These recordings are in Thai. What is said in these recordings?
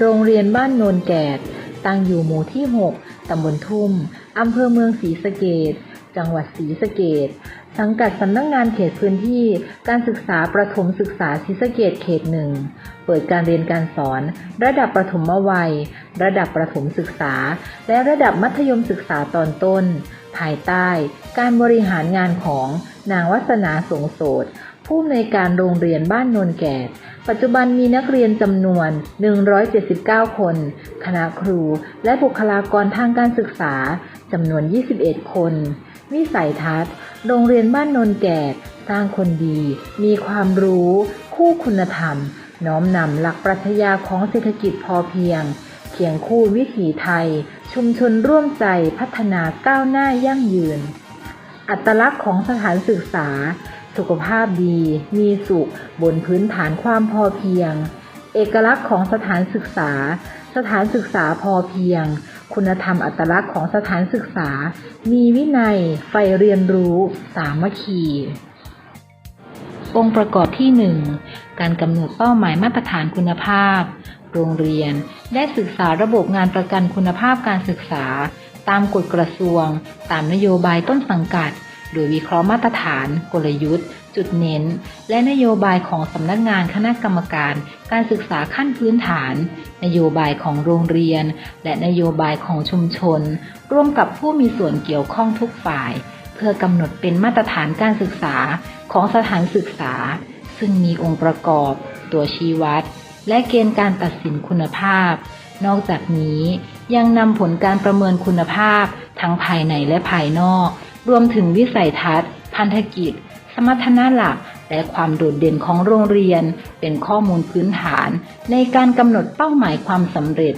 โรงเรียนบ้านโนนแกดตั้งอยู่หมู่ที่ 6 ตำบลทุ่ม อำเภอเมืองศรีสะเกดจังหวัดศรีสะเกดสังกัดสำนักงงานเขตพื้นที่ การศึกษาประถมศึกษาศรีสะเกดเขตหนึ่ง เปิดการเรียนการสอน ระดับประถมวัย ระดับประถมศึกษา และระดับมัธยมศึกษาตอนต้น ภายใต้ การบริหารงานของนางวัฒนาสงโสด ผู้อำนวยการโรงเรียนบ้านนนแกดปัจจุบันมีนักเรียนจำนวน 179 คน คณะครู และบุคลากรทางการศึกษาจำนวน 21 คน วิสัยทัศน์ โรงเรียนบ้านนนแกดสร้างคนดี มีความรู้ คู่คุณธรรม น้อมนำหลักปรัชญาของเศรษฐกิจพอเพียง เคียงคู่วิถีไทย ชุมชนร่วมใจพัฒนาก้าวหน้ายั่งยืน อัตลักษณ์ของสถานศึกษา สุขภาพดี มีสุข บนพื้นฐานความพอเพียง เอกลักษณ์ของสถานศึกษา สถานศึกษาพอเพียง คุณธรรมอัตลักษณ์ของสถานศึกษา มีวินัย ใฝ่เรียนรู้ สามัคคี องค์ประกอบที่ 1 การกำหนดเป้าหมายมาตรฐานคุณภาพ โรงเรียนได้ศึกษาระบบงานประกันคุณภาพการศึกษา ตามกฎกระทรวง ตามนโยบายต้นสังกัด โดยวิเคราะห์มาตรฐาน กลยุทธ์ จุดเน้น และนโยบายของสำนักงานคณะกรรมการ การศึกษาขั้นพื้นฐาน นโยบายของโรงเรียน และนโยบายของชุมชน ร่วมกับผู้มีส่วนเกี่ยวข้องทุกฝ่าย เพื่อกำหนดเป็นมาตรฐานการศึกษาของสถานศึกษา ซึ่งมีองค์ประกอบ ตัวชี้วัด และเกณฑ์การตัดสินคุณภาพ นอกจากนี้ยังนำผลการประเมินคุณภาพ ทั้งภายในและภายนอก รวมถึงวิสัยทัศน์ พันธกิจ สมรรถนะหลัก และความโดดเด่นของโรงเรียน เป็นข้อมูลพื้นฐาน ในการกำหนดเป้าหมายความสำเร็จ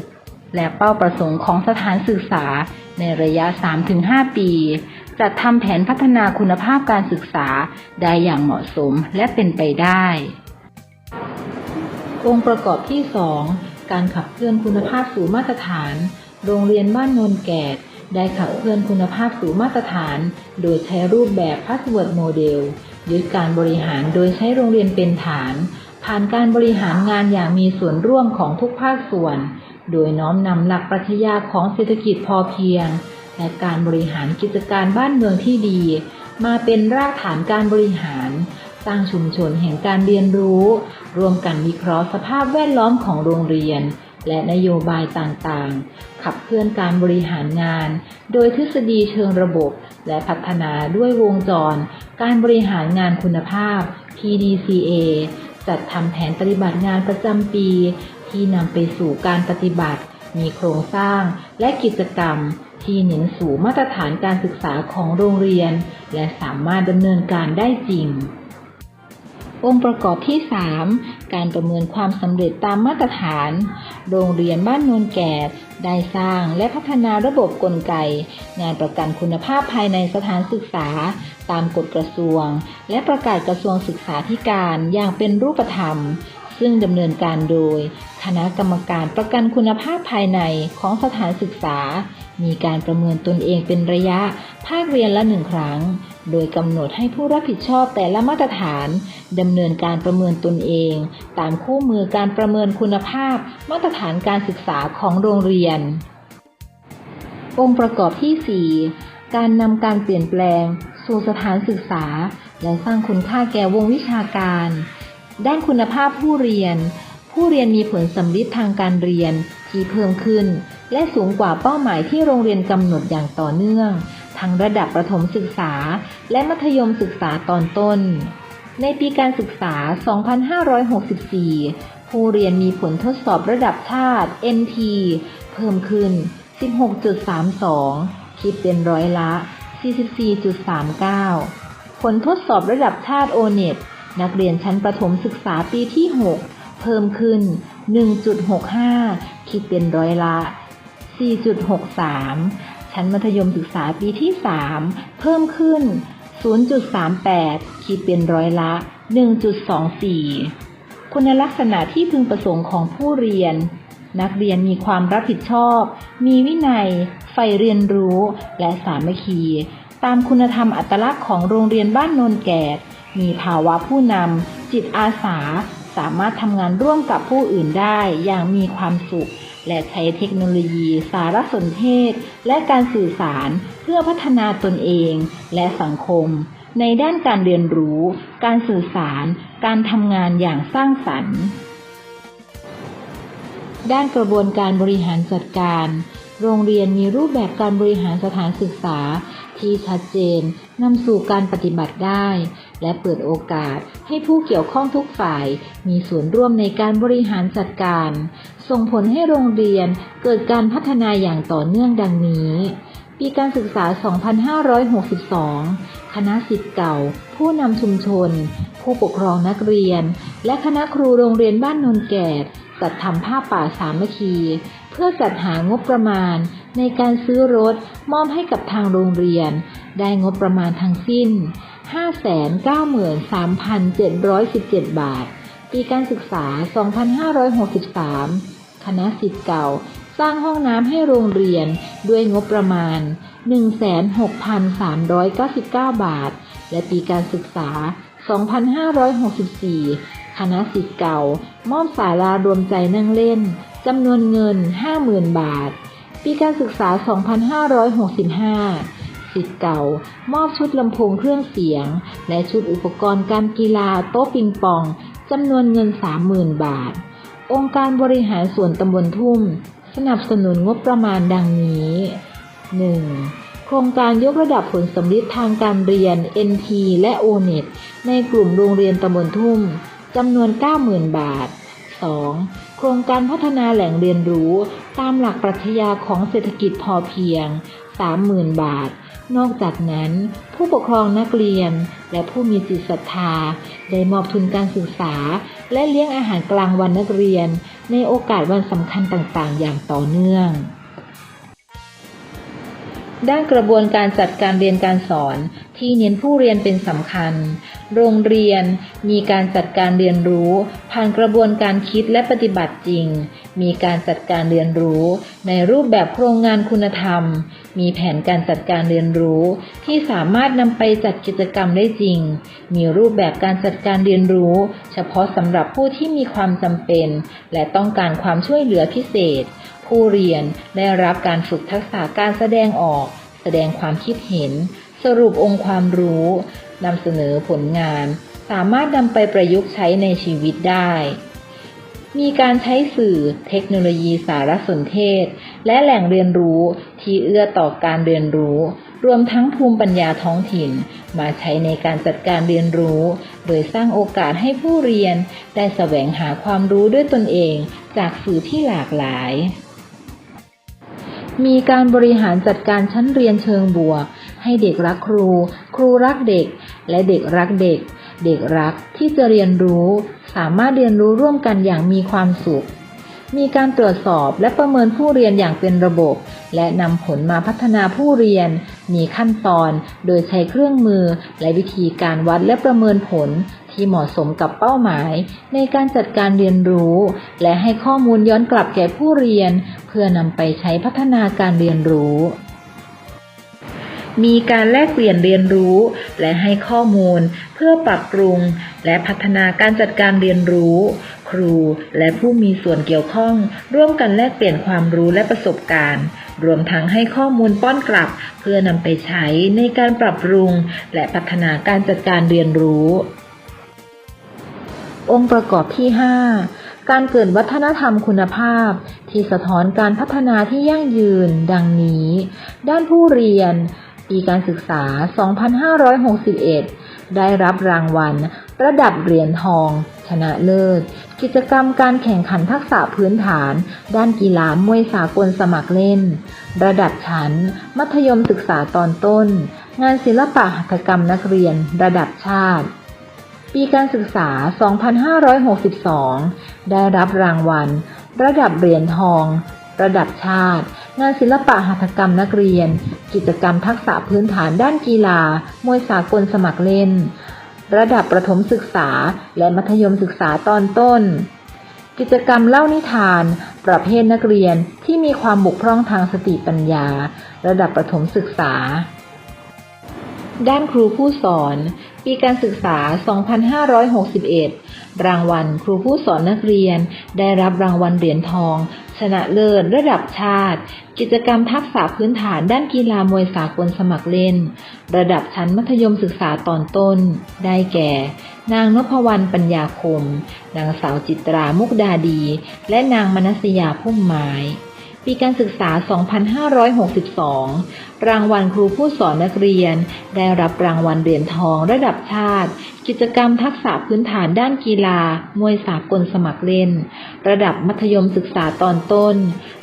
และเป้าประสงค์ของสถานศึกษา ในระยะ 3-5 ปี จัดทำแผนพัฒนาคุณภาพการศึกษาได้อย่างเหมาะสมและเป็นไปได้ องค์ประกอบที่ 2 การขับเคลื่อนคุณภาพสู่มาตรฐาน โรงเรียนบ้านโนนแกด ได้ขับเคลื่อนคุณภาพสู่มาตรฐาน โดยใช้รูปแบบ Password Model ยึดการบริหารโดยใช้โรงเรียนเป็นฐาน ผ่านการบริหารงานอย่างมีส่วนร่วมของทุกภาคส่วน โดยน้อมนำหลักปรัชญาของเศรษฐกิจพอเพียง และการบริหารกิจการบ้านเมืองที่ดี มาเป็นรากฐานการบริหารสร้างชุมชนแห่งการเรียนรู้ร่วมกันวิเคราะห์สภาพแวดล้อมของโรงเรียน และนโยบายต่างๆ ขับเคลื่อนการบริหารงาน โดยทฤษฎีเชิงระบบ และพัฒนาด้วยวงจร การบริหารงานคุณภาพ PDCA จัดทำแผนปฏิบัติงานประจำปี ที่นำไปสู่การปฏิบัติ มีโครงสร้างและกิจกรรม ที่เน้นสู่มาตรฐานการศึกษาของโรงเรียน และสามารถดำเนินการได้จริงองค์ประกอบที่ 3 การประเมินความสำเร็จตามมาตรฐาน โรงเรียนบ้านโนนแก่ได้สร้างและพัฒนาระบบกลไก งานประกันคุณภาพภายในสถานศึกษา ตามกฎกระทรวง และประกาศกระทรวงศึกษาธิการอย่างเป็นรูปธรรม ซึ่งดำเนินการโดย คณะกรรมการประกันคุณภาพภายในของสถานศึกษา มีการประเมินตนเองเป็นระยะ ภาคเรียนละหนึ่งครั้ง โดยกำหนดให้ผู้รับผิดชอบแต่ละมาตรฐานดำเนินการประเมินตนเอง ตามคู่มือการประเมินคุณภาพ มาตรฐานการศึกษาของโรงเรียน องค์ประกอบที่ 4 การนำการเปลี่ยนแปลง สู่สถานศึกษา และสร้างคุณค่าแก่วงวิชาการ ด้านคุณภาพผู้เรียน ผู้เรียนมีผลสำลิดทางการเรียนที่เพิ่มขึ้น และสูงกว่าเป้าหมายที่โรงเรียนกำหนดอย่างต่อเนื่อง ทั้งระดับประถมศึกษา และมัธยมศึกษาตอนต้น ในปีการศึกษา 2564 ผู้เรียนมีผลทดสอบระดับชาติ NT เพิ่มขึ้น 16.32 คิดเป็นร้อยละ 44.39 ผลทดสอบระดับชาติ O-NET นักเรียนชั้นประถมศึกษาปีที่ 6 เพิ่มขึ้น 1.65 คิดเป็นร้อยละ 4.63 ชั้นมัธยมศึกษาปีที่ 3 เพิ่มขึ้น 0.38 คิดเป็นร้อยละ 1.24 คุณลักษณะที่พึงประสงค์ของผู้เรียน นักเรียนมีความรับผิดชอบ มีวินัย ใฝ่เรียนรู้ และสามัคคี ตามคุณธรรมอัตลักษณ์ของโรงเรียนบ้านโนนแกดมีภาวะผู้นำจิตอาสา สามารถทำงานร่วมกับผู้อื่นได้อย่างมีความสุข และใช้เทคโนโลยี สารสนเทศ และการสื่อสารเพื่อพัฒนาตนเองและสังคม ในด้านการเรียนรู้ การสื่อสาร การทำงานอย่างสร้างสรรค์ ด้านกระบวนการบริหารจัดการ โรงเรียนมีรูปแบบการบริหารสถานศึกษาที่ชัดเจนนำสู่การปฏิบัติได้ และเปิดโอกาสให้ผู้เกี่ยวข้องทุกฝ่าย มีส่วนร่วมในการบริหารจัดการ ส่งผลให้โรงเรียนเกิดการพัฒนาอย่างต่อเนื่องดังนี้ปีการศึกษา 2562 คณะสิทธิ์เก่า ผู้นำชุมชน ผู้ปกครองนักเรียน และคณะครูโรงเรียนบ้านนนแก่จัดทำผ้าป่าสามัคคี เพื่อจัดหางบประมาณ ในการซื้อรถมอบให้กับทางโรงเรียน ได้งบประมาณทั้งสิ้น 593,717 บาท ปีการศึกษา 2563 คณะสิทธิ์เก่า สร้างห้องน้ำให้โรงเรียนด้วยงบประมาณ 16,399 บาท และปีการศึกษา 2564 คณะสิทธิ์เก่า มอบศาลารวมใจนั่งเล่นจำนวนเงิน 50,000 บาท ปีการศึกษา 2565 สิทธิ์เก่า มอบชุดลำโพงเครื่องเสียง และชุดอุปกรณ์การกีฬาโต๊ะปิงปองจำนวนเงิน 30,000 บาท องค์การบริหารส่วนตำบลทุ่ม สนับสนุนงบประมาณดังนี้ 1. โครงการยกระดับผลสำลิดทางการเรียน NT และ ONET ในกลุ่มโรงเรียนตำบลทุ่มจำนวน 90,000 บาท 2. โครงการพัฒนาแหล่งเรียนรู้ตามหลักปรัชญาของเศรษฐกิจพอเพียง 30,000 บาท นอกจากนั้น ผู้ปกครองนักเรียน และผู้มีจิตศรัทธา ได้มอบทุนการศึกษา และเลี้ยงอาหารกลางวันนักเรียน ในโอกาสวันสำคัญต่างๆ อย่างต่อเนื่อง ด้านกระบวนการจัดการเรียนการสอนที่เน้นผู้เรียนเป็นสำคัญ โรงเรียนมีการจัดการเรียนรู้ ผ่านกระบวนการคิดและปฏิบัติจริง มีการจัดการเรียนรู้ ในรูปแบบโครงงานคุณธรรม มีแผนการจัดการเรียนรู้ ที่สามารถนำไปจัดกิจกรรมได้จริง มีรูปแบบการจัดการเรียนรู้ เฉพาะสำหรับผู้ที่มีความจำเป็น และต้องการความช่วยเหลือพิเศษ ผู้เรียนได้รับการฝึกทักษะการแสดงออก แสดงความคิดเห็น สรุปองค์ความรู้ นำเสนอผลงาน สามารถนำไปประยุกต์ใช้ในชีวิตได้ มีการใช้สื่อเทคโนโลยีสารสนเทศ และแหล่งเรียนรู้ที่เอื้อต่อการเรียนรู้ รวมทั้งภูมิปัญญาท้องถิ่น มาใช้ในการจัดการเรียนรู้ โดยสร้างโอกาสให้ผู้เรียน ได้แสวงหาความรู้ด้วยตนเอง จากสื่อที่หลากหลายมีการบริหารจัดการชั้นเรียนเชิงบวก ให้เด็กรักครู ครูรักเด็ก และเด็กรักเด็ก เด็กรักที่จะเรียนรู้ สามารถเรียนรู้ร่วมกันอย่างมีความสุข มีการตรวจสอบและประเมินผู้เรียนอย่างเป็นระบบ และนำผลมาพัฒนาผู้เรียน มีขั้นตอน โดยใช้เครื่องมือ และวิธีการวัดและประเมินผลที่เหมาะสมกับเป้าหมาย ในการจัดการเรียนรู้ และให้ข้อมูลย้อนกลับแก่ผู้เรียน เพื่อนำไปใช้พัฒนาการเรียนรู้ มีการแลกเปลี่ยนเรียนรู้ และให้ข้อมูล เพื่อปรับปรุง และพัฒนาการจัดการเรียนรู้ ครูและผู้มีส่วนเกี่ยวข้อง ร่วมกันแลกเปลี่ยนความรู้และประสบการณ์ รวมทั้งให้ข้อมูลป้อนกลับ เพื่อนำไปใช้ในการปรับปรุง และพัฒนาการจัดการเรียนรู้ องค์ประกอบที่ 5การเกิดวัฒนธรรมคุณภาพ ที่สะท้อนการพัฒนาที่ยั่งยืน ดังนี้ ด้านผู้เรียน ปีการศึกษา 2561 ได้รับรางวัล ระดับเหรียญทอง ชนะเลิศ กิจกรรมการแข่งขันทักษะพื้นฐาน ด้านกีฬามวยสากลสมัครเล่น ระดับชั้น มัธยมศึกษาตอนต้น งานศิลปะหัตถกรรมนักเรียน ระดับชาติ ปีการศึกษา 2562 ได้รับรางวัล ระดับเหรียญทอง ระดับชาติ งานศิลปะหัตถกรรมนักเรียน กิจกรรมทักษะพื้นฐานด้านกีฬา มวยสากลสมัครเล่น ระดับประถมศึกษา และมัธยมศึกษาตอนต้น กิจกรรมเล่านิทาน ประเภทนักเรียนที่มีความบกพร่องทางสติปัญญา ระดับประถมศึกษา ด้านครูผู้สอน ปีการศึกษา 2561 รางวัล ครูผู้สอนนักเรียน ได้รับรางวัลเหรียญทอง ชนะเลิศระดับชาติ กิจกรรมทักษะพื้นฐานด้านกีฬามวยสากลสมัครเล่น ระดับชั้นมัธยมศึกษาตอนต้น ได้แก่ นางนพวรรณปัญญาคม นางสาวจิตรามุกดาดี และนางมนัสยาพุ่มไม้ ปีการศึกษา 2562 รางวัลครูผู้สอนนักเรียน ได้รับรางวัลเหรียญทองระดับชาติ กิจกรรมทักษะพื้นฐานด้านกีฬา มวยสากลสมัครเล่น ระดับมัธยมศึกษาตอนต้น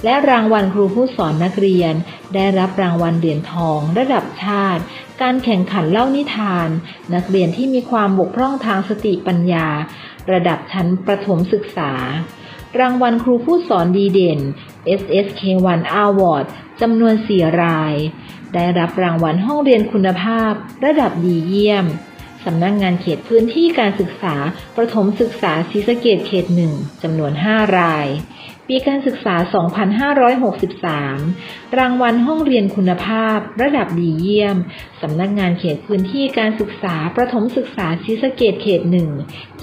และรางวัลครูผู้สอนนักเรียน ได้รับรางวัลเหรียญทอง ระดับชาติ การแข่งขันเล่านิทาน นักเรียนที่มีความบกพร่องทางสติปัญญา ระดับชั้นประถมศึกษา รางวัลครูผู้สอนดีเด่น SSK1 Award จำนวน 4 ราย ได้รับรางวัลห้องเรียนคุณภาพ ระดับดีเยี่ยม สำนักงงานเขตพื้นที่การศึกษา ประถมศึกษาศรีสะเกดเขตหนึ่งจำนวน 5 ราย ปีการศึกษา 2563 รางวัลห้องเรียนคุณภาพ ระดับดีเยี่ยม สำนักงานเขตพื้นที่การศึกษา ประถมศึกษาศรีสะเกดเขตหนึ่ง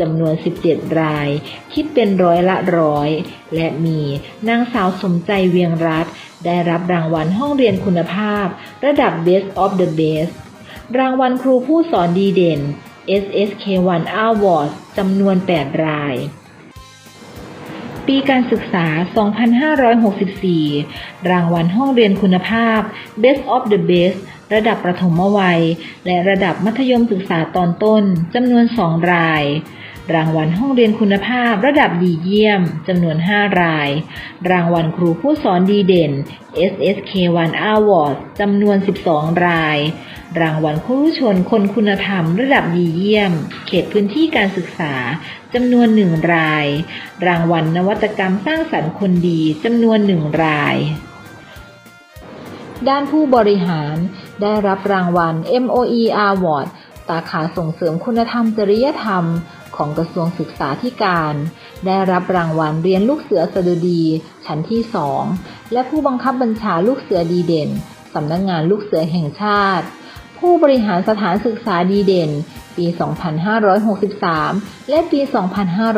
จำนวน 17 ราย คิดเป็นร้อยละร้อย และมีนางสาวสมใจเวียงรัตได้รับรางวัลห้องเรียนคุณภาพ ระดับ Best of the Best รางวัลครูผู้สอนดีเด่น SSK1 Award จำนวน 8 ราย ปีการศึกษา 2564 รางวัลห้องเรียนคุณภาพ Best of the Best ระดับประถมวัย และระดับมัธยมศึกษาตอนต้นจำนวน 2 ราย รางวัลห้องเรียนคุณภาพระดับดีเยี่ยมจำนวน 5 ราย รางวัลครูผู้สอนดีเด่น SSK1 Award จำนวน 12 ราย รางวัลครูชนคนคุณธรรมระดับดีเยี่ยม เขตพื้นที่การศึกษาจำนวนหนึ่งราย รางวัลนวัตกรรมสร้างสรรค์คนดีจำนวนหนึ่งราย ด้านผู้บริหารได้รับรางวัล MOE Award สาขาส่งเสริมคุณธรรมจริยธรรม ของกระทรวงศึกษาธิการ ได้รับรางวัลเรียนลูกเสือสดุดี ชั้นที่2และผู้บังคับบัญชาลูกเสือดีเด่นสำนักงานลูกเสือแห่งชาติ ผู้บริหารสถานศึกษาดีเด่น ปี 2563 และปี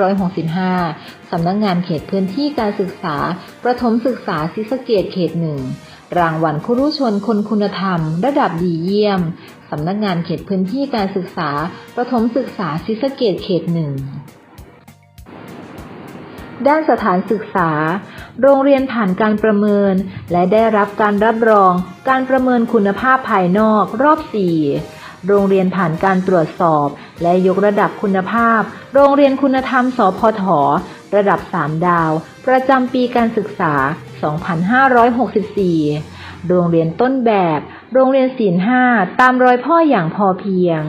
2565 สำนักงานเขตพื้นที่การศึกษา ประถมศึกษาศรีสเกดเขตหนึ่ง รางวัลครุชนคนคุณธรรม ระดับดีเยี่ยม สำนักงานเขตพื้นที่การศึกษา ประถมศึกษาศรีสะเกดเขตหนึ่งด้านสถานศึกษา โรงเรียนผ่านการประเมิน และได้รับการรับรอง การประเมินคุณภาพภายนอกรอบ 4 โรงเรียนผ่านการตรวจสอบ และยกระดับคุณภาพ โรงเรียนคุณธรรมสพทระดับ 3 ดาว ประจำปีการศึกษา 2564 โรงเรียนต้นแบบ โรงเรียนศีลห้าตามรอยพ่ออย่างพอเพียง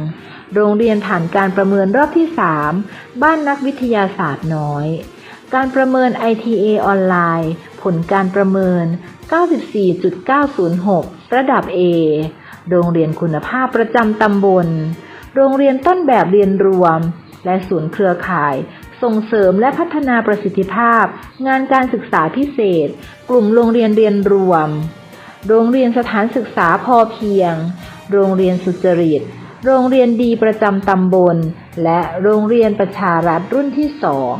โรงเรียนผ่านการประเมินรอบที่ 3 บ้านนักวิทยาศาสตร์น้อย การประเมิน ITA ออนไลน์ ผลการประเมิน 94.906 ระดับ A โรงเรียนคุณภาพประจำตำบล โรงเรียนต้นแบบเรียนรวม และศูนย์เครือข่าย ส่งเสริมและพัฒนาประสิทธิภาพ งานการศึกษาพิเศษ กลุ่มโรงเรียนเรียนรวม โรงเรียนสถานศึกษาพอเพียง โรงเรียนสุจริต โรงเรียนดีประจำตำบล และโรงเรียนประชารัฐรุ่นที่สอง